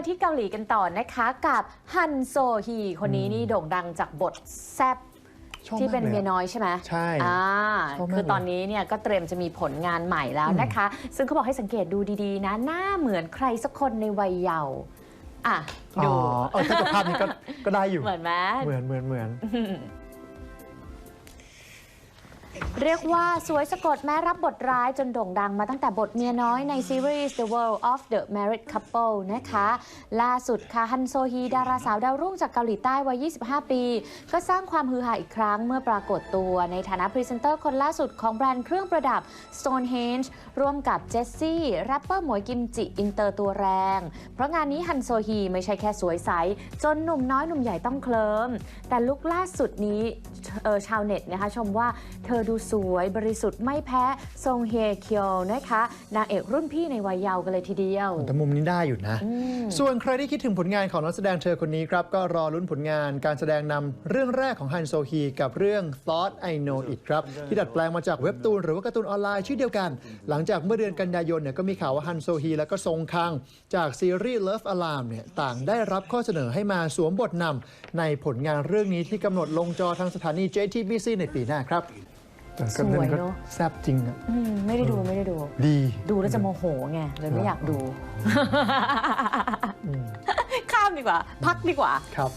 มาที่เกาหลีกันต่อนะคะกับฮันโซฮีคนนี้นี่โด่งดังจากบทแซบชอบที่เป็นมากเลยเมียอะน้อยใช่ไหมใช่อ่าชอบมากคือตอนนี้เนี่ยก็เตรียมจะมีผลงานใหม่แล้วนะคะ ซึ่งเขาบอกให้สังเกตดูดีๆ นะ หน้าเหมือนใครสักคนในวัยเยาว์อะอ๋ดูอเออถ้าจากภาพนี้ก็ก็ได้อยู่เหมือนไหมเหมือนเหมือนเหมือน เรียกว่าสวยสะกดแม้รับบทร้ายจนโด่งดังมาตั้งแต่บทเมียน้อยในซีรีส์ The World of the Married Couple นะคะ ล่าสุดค่ะฮันโซฮีดาราสาวดาวรุ่งจากเกาหลีใต้วัย 25 ปี ก็สร้างความฮือฮาอีกครั้งเมื่อปรากฏตัวในฐานะพรีเซนเตอร์คนล่าสุดของแบรนด์เครื่องประดับ Stonehenge ร่วมกับเจสซี่แรปเปอร์หมวยกิมจิอินเตอร์ตัวแรง เพราะงานนี้ฮันโซฮีไม่ใช่แค่สวยใส จนหนุ่มน้อยหนุ่มใหญ่ต้องเคลิ้มแต่ลุคล่าสุดนี้ชาวเน็ตนะคะชมว่าเธอดูสวยบริสุทธิ์ไม่แพ้ซงเฮเคียวนะคะนางเอกรุ่นพี่ในวัยเยาว์กันเลยทีเดียว แต่มุมนี้ได้อยู่นะอืมส่วนใครที่คิดถึงผลงานของนักแสดงเธอคนนี้ครับ ก็รอลุ้นผลงานการแสดงนำเรื่องแรกของฮันโซฮีกับเรื่อง Thought I Know It ครับ ที่ดัดแปลงมาจากเว็บตูนหรือว่าการ์ตูนออนไลน์ชื่อเดียวกัน หลังจากเมื่อเดือนกันยายนเนี่ยก็มีข่าวว่าฮันโซฮีและก็ซงคัง จากซีรีส์ Love Alarm เนี่ยต่างได้รับข้อเสนอให้มาสวมบทนำในผลงานเรื่องนี้ที่กำหนดลงจอทางสถานี JTBC ในปีหน้าครับ แต่ก็สวยก็เนอะแซ่บจริงอะอืมไม่ได้ดูไม่ได้ดู ดี ดูแล้วจะโมโหไงเลยไม่อยากดูอืมข้ามดีกว่า พักดีกว่าครับ